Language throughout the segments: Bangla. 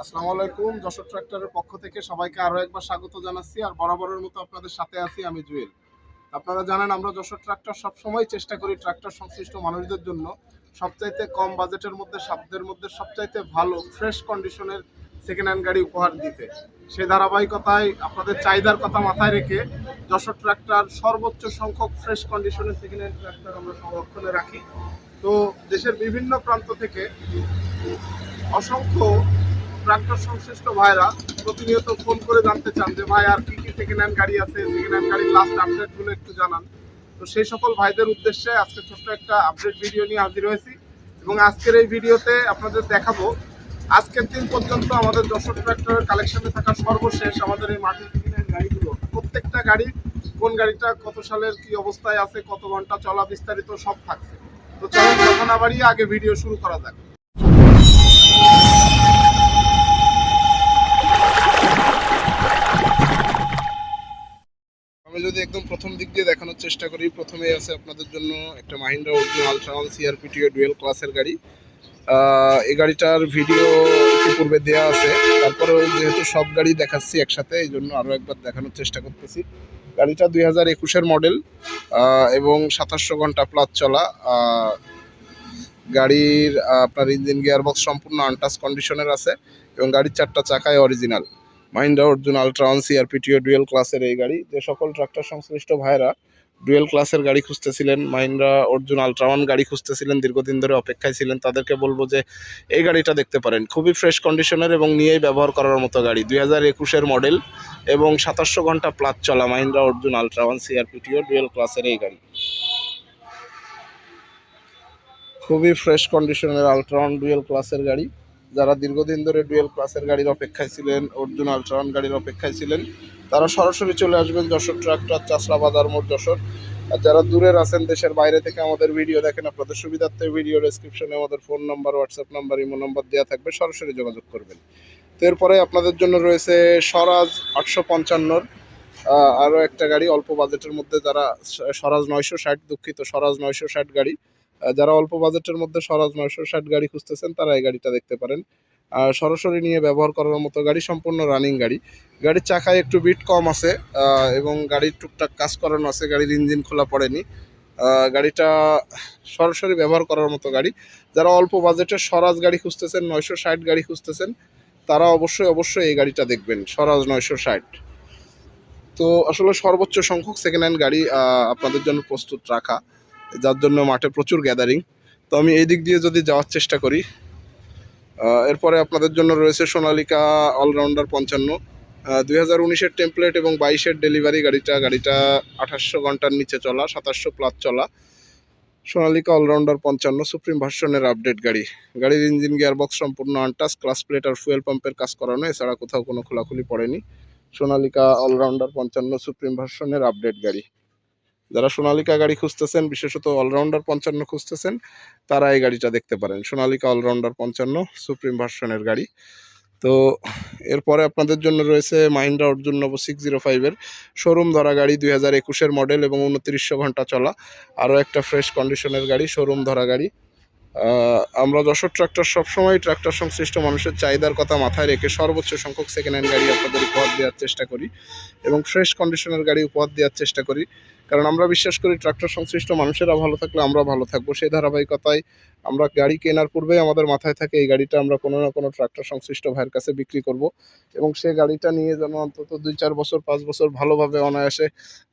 আসসালামু আলাইকুম, যশোর ট্রাক্টরের পক্ষ থেকে সবাইকে আরও একবার স্বাগত জানাচ্ছি। আর বরাবরের মতো আপনাদের সাথে আছি আমি জুয়েল। আপনারা জানেন, আমরা যশোর ট্রাক্টর সবসময় চেষ্টা করি ট্রাক্টর সংশ্লিষ্ট মানুষদের জন্য। সবচাইতে কম বাজেটের মধ্যে শব্দের মধ্যে সবচাইতে ভালো, ফ্রেশ কন্ডিশনের সেকেন্ড হ্যান্ড গাড়ি উপহার দিতে। সে ধারাবাহিকতায় আপনাদের চাহিদার কথা মাথায় রেখে যশোর ট্রাক্টর সর্বোচ্চ সংখ্যক ফ্রেশ কন্ডিশনের সেকেন্ড হ্যান্ড ট্রাক্টর আমরা সংরক্ষণে রাখি। তো দেশের বিভিন্ন প্রান্ত থেকে অসংখ্য ট্রাক্টর সংশ্লিষ্ট ভাইরা প্রতিনিয়ত ফোন করে জানতে চান যে, ভাই, আর কি কি সেকেন্ড হ্যান্ড গাড়ি আছে? সেকেন্ড হ্যান্ড গাড়ির লাস্ট আপডেটগুলো একটু জানান। তো সেই সকল ভাইদের উদ্দেশ্যে আজকে ছোট্ট একটা আপডেট ভিডিও নিয়ে হাজির হয়েছি এবং আজকের এই ভিডিওতে আপনাদের দেখাবো, আজকের দিন পর্যন্ত আমাদের যশোর ট্রাক্টরের কালেকশনে থাকা সর্বশেষ আমাদের এই মাটির সেকেন্ড গাড়িগুলো। প্রত্যেকটা গাড়ি, কোন গাড়িটা কত সালের কি অবস্থায় আছে, কত ঘণ্টা চলা বিস্তারিত সব থাকছে। তো চলুন না বাড়িয়ে আগে ভিডিও শুরু করা যাক। একদম প্রথম দিক দিয়ে দেখানোর চেষ্টা করি। প্রথমেই আছে আপনাদের জন্য একটা মাহিন্দ্রা অর্জুন আলট্রা ওয়ান সিআরপিটিও ডুয়েল ক্লাসের গাড়ি। এই গাড়িটার ভিডিও ইতিপূর্বে দেওয়া আছে। তারপরেও যেহেতু সব গাড়ি দেখাচ্ছি একসাথে, এই জন্য আরও একবার দেখানোর চেষ্টা করতেছি। গাড়িটা দুই হাজার একুশের মডেল এবং সাতাশশো ঘণ্টা প্লাস চলা। গাড়ির আপনার ইঞ্জিন গিয়ারবক্স সম্পূর্ণ আনটাচ কন্ডিশনের আছে, এবং গাড়ির চারটা চাকায় original Mahindra Arjun ultra one সিআরপিটিও dual ক্লাসের এই গাড়ি। যে সকল ট্রাক্টর সংশ্লিষ্ট ভাইরা ডুয়েল ক্লাসের গাড়ি খুঁজতেছিলেন মাহিন্দ্রা অর্জুন আলট্রা ওয়ান গাড়ি খুঁজতেছিলেন, দীর্ঘদিন ধরে অপেক্ষায় ছিলেন, তাদেরকে বলব যে এই গাড়িটা দেখতে পারেন। খুবই ফ্রেশ কন্ডিশনের এবং নিয়েই ব্যবহার করার মতো গাড়ি। দুই হাজার একুশের মডেল এবং সাতাশশো ঘণ্টা প্লাস চলা মাহিন্দ্রা অর্জুন আলট্রা ওয়ান সিআরপিটিও ডুয়েল ক্লাসের এই গাড়ি। খুবই ফ্রেশ কন্ডিশনের আলট্রা ওয়ান ডুয়েল ক্লাসের গাড়ি। যারা দীর্ঘদিন ধরে ডুয়েল ক্লাসের গাড়ির অপেক্ষায় ছিলেন, অর্জুন আলট্রাওয়ান গাড়ির অপেক্ষায় ছিলেন, তারা সরাসরি চলে আসবেন যশোর ট্রাক্টর চাষলা বাজার মোড় যশোর। আর যারা দূরের আছেন, দেশের বাইরে থেকে আমাদের ভিডিও দেখেন, আপনাদের সুবিধার্থে ভিডিও ডেসক্রিপশনে আমাদের phone number WhatsApp number imo number দেওয়া থাকবে, সরাসরি যোগাযোগ করবেন। তো এরপরে আপনাদের জন্য রয়েছে স্বরাজ আটশো পঞ্চান্নর আরও একটা গাড়ি, অল্প বাজেটের মধ্যে যারা স্বরাজ নয়শো ষাট দুঃখিত, স্বরাজ নয়শো ষাট গাড়ি। যারা অল্প বাজেটের মধ্যে স্বরাজ নয়শো ষাট গাড়ি খুঁজতেছেন, তারা এই গাড়িটা দেখতে পারেন। আর সরাসরি নিয়ে ব্যবহার করার মতো গাড়ি, সম্পূর্ণ রানিং গাড়ি। গাড়ির চাকায় একটু বিট কম আছে এবং গাড়ির টুকটাক কাজ করানো আছে, গাড়ির ইঞ্জিন খোলা পড়েনি। গাড়িটা সরাসরি ব্যবহার করার মতো গাড়ি। যারা অল্প বাজেটের স্বরাজ গাড়ি খুঁজতেছেন, নয়শো ষাট গাড়ি খুঁজতেছেন, তারা অবশ্যই অবশ্যই এই গাড়িটা দেখবেন, স্বরাজ নয়শো ষাট। তো আসলে সর্বোচ্চ সংখ্যক সেকেন্ড হ্যান্ড গাড়ি আপনাদের জন্য প্রস্তুত রাখা। যার জন্য মাঠে প্রচুর গ্যাদারিং তো আমি এই দিক দিয়ে যদি যাওয়ার চেষ্টা করি এরপরে আপনাদের জন্য রয়েছে সোনালিকা অলরাউন্ডার পঞ্চান্ন। দুই হাজার উনিশের টেমপ্লেট এবং বাইশের ডেলিভারি গাড়িটা গাড়িটা আঠাশশো ঘণ্টার নিচে চলা, সাতাশশো প্লাস চলা। সোনালিকা অলরাউন্ডার পঞ্চান্ন, সুপ্রিম ভার্সনের আপডেট গাড়ি। গাড়ির ইঞ্জিন গিয়ারবক্স সম্পূর্ণ আনটাস ক্লাস প্লেট আর ফুয়েল পাম্পের কাজ করানো, এছাড়া কোথাও কোনো খোলাখুলি পড়েনি। সোনালিকা অলরাউন্ডার পঞ্চান্ন, সুপ্রিম ভার্সনের আপডেট গাড়ি। যারা সোনালিকা গাড়ি খুঁজতেছেন, বিশেষত অলরাউন্ডার পঞ্চান্ন খুঁজতেছেন, তারা এই গাড়িটা দেখতে পারেন। সোনালিকা অলরাউন্ডার পঞ্চান্ন, সুপ্রিম ভার্সনের গাড়ি। তো এরপরে আপনাদের জন্য রয়েছে Mahindra Arjun Novo six zero ফাইভের শোরুম ধরা গাড়ি, দুই হাজার একুশের মডেল এবং উনত্রিশশো ঘণ্টা চলা। আরও একটা ফ্রেশ কন্ডিশনের গাড়ি শোরুম ধরা গাড়ি। আমরা যশোর ট্রাক্টর সবসময় ট্রাক্টর সংশ্লিষ্ট মানুষের চাহিদার কথা মাথায় রেখে সর্বোচ্চ সংখ্যক সেকেন্ড হ্যান্ড গাড়ি আপনাদের উপহার দেওয়ার চেষ্টা করি এবং ফ্রেশ কন্ডিশনের গাড়ি উপহার দেওয়ার চেষ্টা করি। কারণ আমরা বিশ্বাস করি ট্রাক্টর সংশ্লিষ্ট মানুষেরা ভালো থাকলে আমরা ভালো থাকব। সেই ধারাবাহিকতায় আমরা গাড়ি কেনার পূর্বেই আমাদের মাথায় থাকে এই গাড়িটা আমরা কোনো না কোনো ট্রাক্টর সংশ্লিষ্ট ভাইয়ের কাছে বিক্রি করব এবং সেই গাড়িটা নিয়ে যেন অন্তত দুই চার বছর, পাঁচ বছর ভালোভাবে অনায়াসে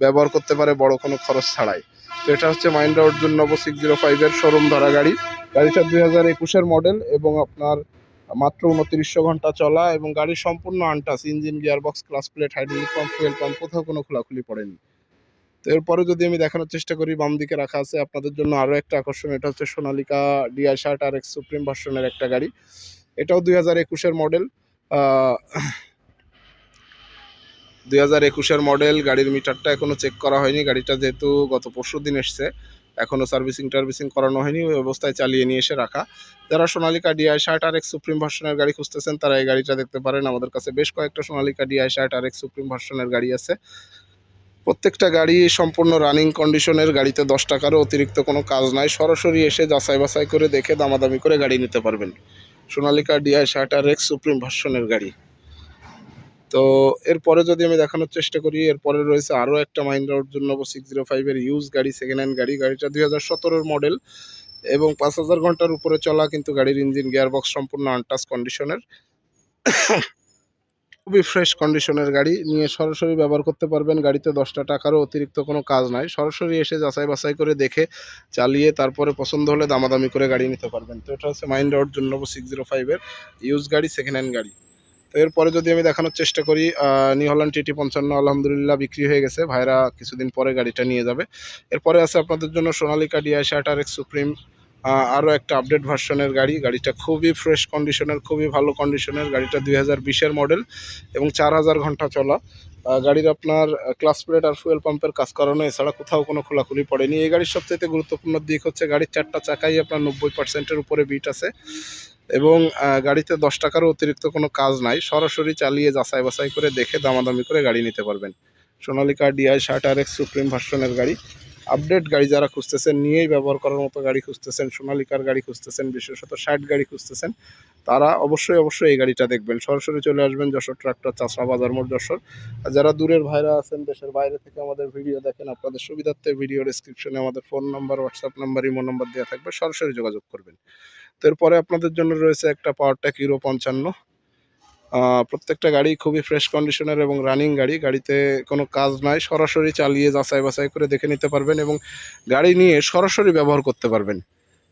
ব্যবহার করতে পারে, বড় কোনো খরচ ছাড়াই। তো এটা হচ্ছে মাইন্ডা অর্জুন নব সিক্স জিরো ফাইভের শোরুম ধরা গাড়ি। গাড়িটা দুই হাজার একুশের মডেল এবং আপনার মাত্র উনত্রিশশো ঘণ্টা চলা এবং গাড়ির সম্পূর্ণ untouch engine gearbox clutch plate hydraulic pump fuel pump কোথাও কোনো খোলাখুলি পড়েনি। তো এরপরে যদি আমি দেখানোর চেষ্টা করি, বাম দিকে রাখা আছে আপনাদের জন্য আরও একটা আকর্ষণ, এটা হচ্ছে সোনালিকা ডিআই শার্ট আর এক্স সুপ্রিম ভার্সনের একটা গাড়ি। এটাও দুই হাজার একুশের মডেল দুই হাজার একুশের মডেল গাড়ির মিটারটা এখনও চেক করা হয়নি, গাড়িটা যেহেতু গত পরশু দিন এসছে। এখনও সার্ভিসিং টার্ভিসিং করানো হয়নি, ওই অবস্থায় চালিয়ে নিয়ে এসে রাখা। যারা সোনালিকা ডিআই শার্ট আর এক্স সুপ্রিম ভার্সনের গাড়ি খুঁজতেছেন, তারা এই গাড়িটা দেখতে পারেন। আমাদের কাছে বেশ কয়েকটা সোনালিকা ডিআই শার্ট আর এক্স সুপ্রিম ভার্সনের গাড়ি আছে। প্রত্যেকটা গাড়ি সম্পূর্ণ রানিং কন্ডিশনের গাড়িতে দশ টাকারও অতিরিক্ত কোনো কাজ নাই। সরাসরি এসে যাচাই বাছাই করে দেখে দামাদামি করে গাড়ি নিতে পারবেন। সোনালিকা ডিআই ষাট আর এক্স সুপ্রিম ভার্সনের গাড়ি। তো এরপরে যদি আমি দেখানোর চেষ্টা করি, এরপরে রয়েছে আরও একটা Mahindra Arjun Novo six zero ফাইভের ইউজ গাড়ি সেকেন্ড হ্যান্ড গাড়ি। গাড়িটা দুই হাজার সতেরোর মডেল এবং পাঁচ হাজার ঘণ্টার উপরে চলা কিন্তু গাড়ির ইঞ্জিন গিয়ারবক্স সম্পূর্ণ আনটাচ কন্ডিশনের খুবই ফ্রেশ কন্ডিশনের গাড়ি। নিয়ে সরাসরি ব্যবহার করতে পারবেন। গাড়িতে দশটা টাকারও অতিরিক্ত কোনো কাজ নাই। সরাসরি এসে যাচাই বাছাই করে দেখে, চালিয়ে তারপরে পছন্দ হলে দামাদামি করে গাড়ি নিতে পারবেন। তো এটা হচ্ছে Mahindra Arjun Novo six zero ফাইভের ইউজ গাড়ি সেকেন্ড হ্যান্ড গাড়ি। তো এরপরে যদি আমি দেখানোর চেষ্টা করি নিউ টিটি পঞ্চান্ন আলহামদুলিল্লাহ বিক্রি হয়ে গেছে। ভাইরা কিছুদিন পরে গাড়িটা নিয়ে যাবে। এরপরে আছে আপনাদের জন্য সোনালিকা ডিআই শার্ট আর এক্স সুপ্রিম আরও একটা আপডেট ভার্সনের গাড়ি। গাড়িটা খুবই ফ্রেশ কন্ডিশনের খুবই ভালো কন্ডিশনের গাড়িটা দুই হাজার বিশের মডেল এবং চার হাজার ঘণ্টা চলা। গাড়ির আপনার ক্লাস প্লেট আর ফুয়েল পাম্পের কাজ করানো, এছাড়া কোথাও কোনো খোলাখুলি পড়েনি। এই গাড়ির সবচেয়ে গুরুত্বপূর্ণ দিক হচ্ছে গাড়ির চারটা চাকাই আপনার নব্বই পার্সেন্টের উপরে বিট আছে। এবং গাড়িতে দশ টাকারও অতিরিক্ত কোনো কাজ নাই, সরাসরি চালিয়ে যাচাই বাছাই করে দেখে দামাদামি করে গাড়ি নিতে পারবেন। সোনালিকা ডিআই ষাট আর এক্স সুপ্রিম ভার্সনের গাড়ি। আপডেট গাড়ি যারা খুঁজতেছেন, নিয়েই ব্যবহার করার মতো গাড়ি খুঁজতেছেন, সোনালিকার গাড়ি খুঁজতেছেন, বিশেষত ষাট গাড়ি খুঁজতেছেন, তারা অবশ্যই অবশ্যই এই গাড়িটা দেখবেন। সরাসরি চলে আসবেন যশোর ট্রাক্টর চাষরা বাজার মোড় যশোর। আর যারা দূরের ভাইরা আছেন, দেশের বাইরে থেকে আমাদের ভিডিও দেখেন, আপনাদের সুবিধার্থে ভিডিও ডিসক্রিপশনে আমাদের phone number WhatsApp number imo number দেওয়া থাকবে, সরাসরি যোগাযোগ করবেন। তো এরপরে আপনাদের জন্য রয়েছে একটা পাওয়ার ট্যাক ইউরো পঞ্চান্ন প্রত্যেকটা গাড়ি খুবই ফ্রেশ কন্ডিশনের এবং রানিং গাড়ি। গাড়িতে কোনো কাজ নাই, সরাসরি চালিয়ে যাচাই বাছাই করে দেখে নিতে পারবেন এবং গাড়ি নিয়ে সরাসরি ব্যবহার করতে পারবেন।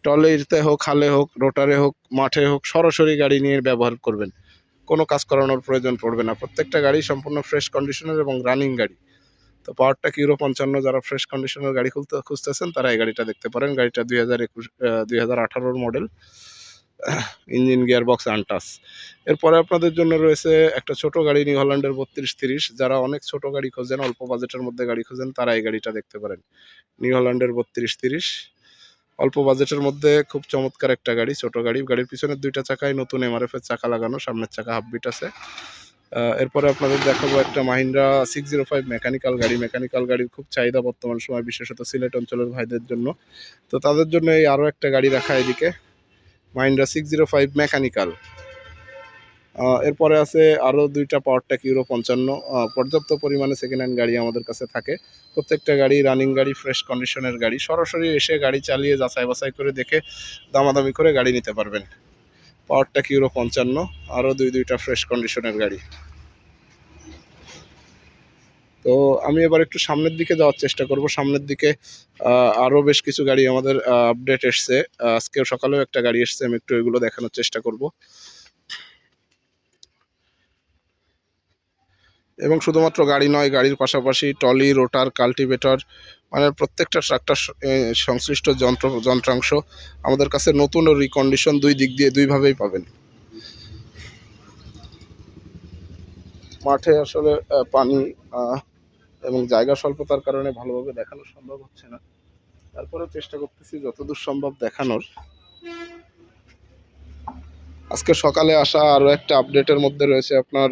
টলেতে হোক, খালে হোক, রোটারে হোক, মাঠে হোক, সরাসরি গাড়ি নিয়ে ব্যবহার করবেন। কোনো কাজ করানোর প্রয়োজন পড়বে না। প্রত্যেকটা গাড়ি সম্পূর্ণ ফ্রেশ কন্ডিশনের এবং রানিং গাড়ি। তো পাওয়ারটা ইউরো পঞ্চান্ন, যারা ফ্রেশ কন্ডিশনের গাড়ি খুলতে খুঁজতেছেন, তারা এই গাড়িটা দেখতে পারেন। গাড়িটা দুই হাজার একুশ দুই হাজার আঠারোর model engine gear box untouch এরপরে আপনাদের জন্য রয়েছে একটা ছোট গাড়ি নিউ হল্যান্ডের বত্রিশ তিরিশ। যারা অনেক ছোট গাড়ি খোঁজেন, অল্প বাজেটের মধ্যে গাড়ি খোঁজেন, তারা এই গাড়িটা দেখতে পারেন। নিউ হল্যান্ডের বত্রিশ তিরিশ। অল্প বাজেটের মধ্যে খুব চমৎকার একটা গাড়ি, ছোট গাড়ি। গাড়ির পিছনের দুইটা চাকায় নতুন এমআরএফ এর চাকা লাগানো, সামনের চাকা হাফ বিট আছে। এরপরে আপনাদের দেখাবো একটা Mahindra six zero five mechanical গাড়ি। মেকানিক্যাল গাড়ির খুব চাহিদা বর্তমান সময়, বিশেষত সিলেট অঞ্চলের ভাইদের জন্য। তো তাদের জন্য এই আরও একটা গাড়ি রাখা এদিকে, Mahindra six zero five mechanical এরপরে আছে আরও দুইটা পাওয়ার ট্যাক ইউরো পঞ্চান্ন। পর্যাপ্ত পরিমাণে সেকেন্ড হ্যান্ড গাড়ি আমাদের কাছে থাকে। প্রত্যেকটা গাড়ি রানিং গাড়ি ফ্রেশ কন্ডিশনের গাড়ি। সরাসরি এসে গাড়ি চালিয়ে যাচাই বাছাই করে দেখে, দামাদামি করে গাড়ি নিতে পারবেন। পাওয়ার কিউরো পঞ্চান্ন? আরও দুই দুইটা ফ্রেশ কন্ডিশনের গাড়ি। তো আমি এবার একটু সামনের দিকে যাওয়ার চেষ্টা করব। সামনের দিকে আরও বেশ কিছু গাড়ি আমাদের আপডেট এসছে। আহ, আজকে সকালেও একটা গাড়ি এসছে আমি একটু এগুলো দেখানোর চেষ্টা করব। এবং শুধুমাত্র গাড়ি নয় গাড়ির পাশাপাশি টলি রোটার কাল্টিভেটর মানে প্রত্যেকটা ট্রাক্টর সংশ্লিষ্ট যন্ত্র, যন্ত্রাংশ আমাদের কাছে নতুন ও রিকন্ডিশন দুই দিক দিয়ে দুইভাবেই পাবেন। মাঠে আসলে পানি এবং জায়গা স্বল্পতার কারণে ভালোভাবে দেখানো সম্ভব হচ্ছে না। তারপরেও চেষ্টা করতেছি যতদূর সম্ভব দেখানোর। আজকে সকালে আসা আরও একটা আপডেটের মধ্যে রয়েছে আপনার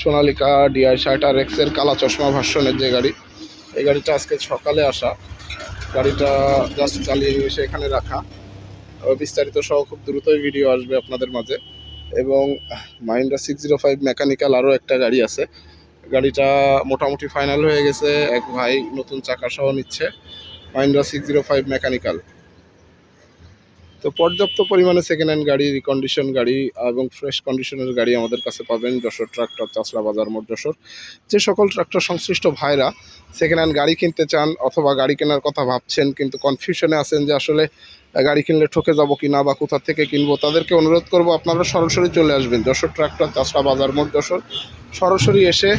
সোনালিকা ডিআই আর এক্সের কালা চশমা ভার্সনের যে গাড়ি। এই গাড়িটা আজকে সকালে আসা। গাড়িটা জাস্ট চালিয়ে এসে এখানে রাখা। বিস্তারিত সহ খুব দ্রুতই ভিডিও আসবে আপনাদের মাঝে। এবং Mahindra six zero five mechanical আরও একটা গাড়ি আছে। গাড়িটা মোটামুটি ফাইনাল হয়ে গেছে। এক ভাই নতুন চাকা সহ নিচ্ছে। Mahindra six zero five mechanical তো পর্যাপ্ত পরিমাণে সেকেন্ড হ্যান্ড গাড়ি রিকন্ডিশন গাড়ি এবং ফ্রেশ কন্ডিশনের গাড়ি আমাদের কাছে পাবেন যশোর ট্রাক্টর চাষরা বাজার, মোট যশোর। যে সকল ট্রাক্টর সংশ্লিষ্ট ভাইরা সেকেন্ড হ্যান্ড গাড়ি কিনতে চান অথবা গাড়ি কেনার কথা ভাবছেন কিন্তু কনফিউশনে আছেন যে আসলে গাড়ি কিনলে ঠকে যাব কি না বা কোথা থেকে কিনবো, তাদেরকে অনুরোধ করব আপনারা সরাসরি চলে আসবেন। যশোর ট্রাক্টর চাষরা বাজার, মোট যশোর। সরাসরি এসে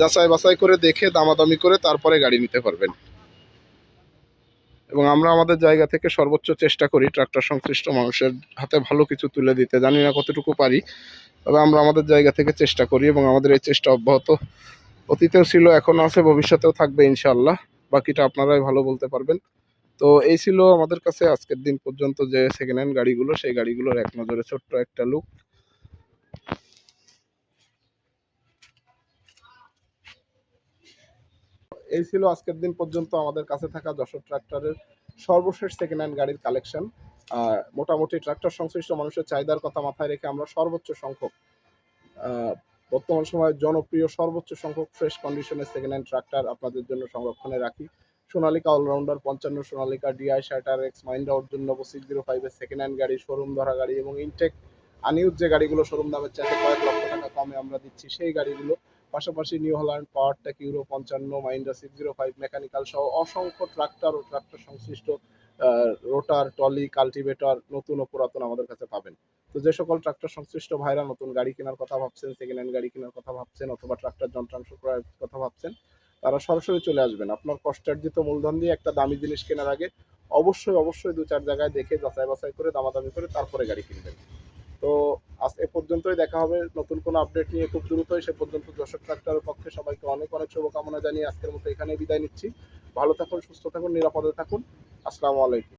যাচাই বাছাই করে দেখে, দামাদামি করে তারপরে গাড়ি নিতে পারবেন। এবং আমরা আমাদের জায়গা থেকে সর্বোচ্চ চেষ্টা করি ট্রাক্টর সংশ্লিষ্ট মানুষের হাতে ভালো কিছু তুলে দিতে। জানি না কতটুকু পারি, তবে আমরা আমাদের জায়গা থেকে চেষ্টা করি এবং আমাদের এই চেষ্টা অব্যাহত অতীতেও ছিল, এখনও আছে, ভবিষ্যতেও থাকবে ইনশাল্লাহ বাকিটা আপনারাই ভালো বলতে পারবেন। তো এই ছিল আমাদের কাছে আজকের দিন পর্যন্ত যে সেকেন্ড হ্যান্ড গাড়িগুলো, সেই গাড়িগুলোর এক নজরে ছোট্ট একটা লুক এই ছিল আজকের দিন পর্যন্ত আমাদের কাছে থাকা যশোর ট্রাক্টরের সর্বশেষ সেকেন্ড হ্যান্ড গাড়ির কালেকশন মোটামুটি ট্রাক্টর সংশ্লিষ্ট মানুষের চাহিদার কথা মাথায় রেখে আমরা সর্বোচ্চ সংখ্যক বর্তমান সময়ে জনপ্রিয় সর্বোচ্চ সংখ্যক ফ্রেশ কন্ডিশনের সেকেন্ড হ্যান্ড ট্রাক্টর আপনাদের জন্য সংরক্ষণে রাখি। সোনালিকা অলরাউন্ডার পঞ্চান্ন Sonalika DI শার্টার X Mahindra Arjun Novo six zero ফাইভের সেকেন্ড হ্যান্ড গাড়ি শোরুম ধরা গাড়ি এবং ইনটেক আনিউজ যে গাড়িগুলো শোরুম দামের চাইতে কয়েক লক্ষ টাকা কমে আমরা দিচ্ছি, সেই গাড়িগুলো পাশাপাশি নিউ হল্যান্ড পাওয়ার টেক ইউরো পঞ্চান্ন Mahindra six zero five, mechanical সহ অসংখ্য ট্রাক্টর ও ট্রাক্টর সংশ্লিষ্ট রোটার টলি কাল্টিভেটর নতুন ও পুরাতন আমাদের কাছে পাবেন। তো যে সকল ট্রাক্টর সংশ্লিষ্ট ভাইরা নতুন গাড়ি কেনার কথা ভাবছেন সেকেন্ড হ্যান্ড গাড়ি কেনার কথা ভাবছেন অথবা ট্রাক্টর যন্ত্রাংশ ক্রয়ের কথা ভাবছেন, তারা সরাসরি চলে আসবেন। আপনার কষ্টার্জিত মূলধন দিয়ে একটা দামি জিনিস কেনার আগে অবশ্যই অবশ্যই দু চার জায়গায় দেখে যাচাই বাছাই করে, দামাদামি করে তারপরে গাড়ি কিনবেন। তো আজ এ পর্যন্তই দেখা হবে। নতুন কোনো আপডেট নিয়ে খুব দ্রুতই। সে পর্যন্ত দর্শক ট্রাক্টরের পক্ষে সবাইকে অনেক অনেক শুভকামনা জানিয়ে আজকের মতো এখানেই বিদায় নিচ্ছি। ভালো থাকুন, সুস্থ থাকুন, নিরাপদে থাকুন। আসসালামু আলাইকুম।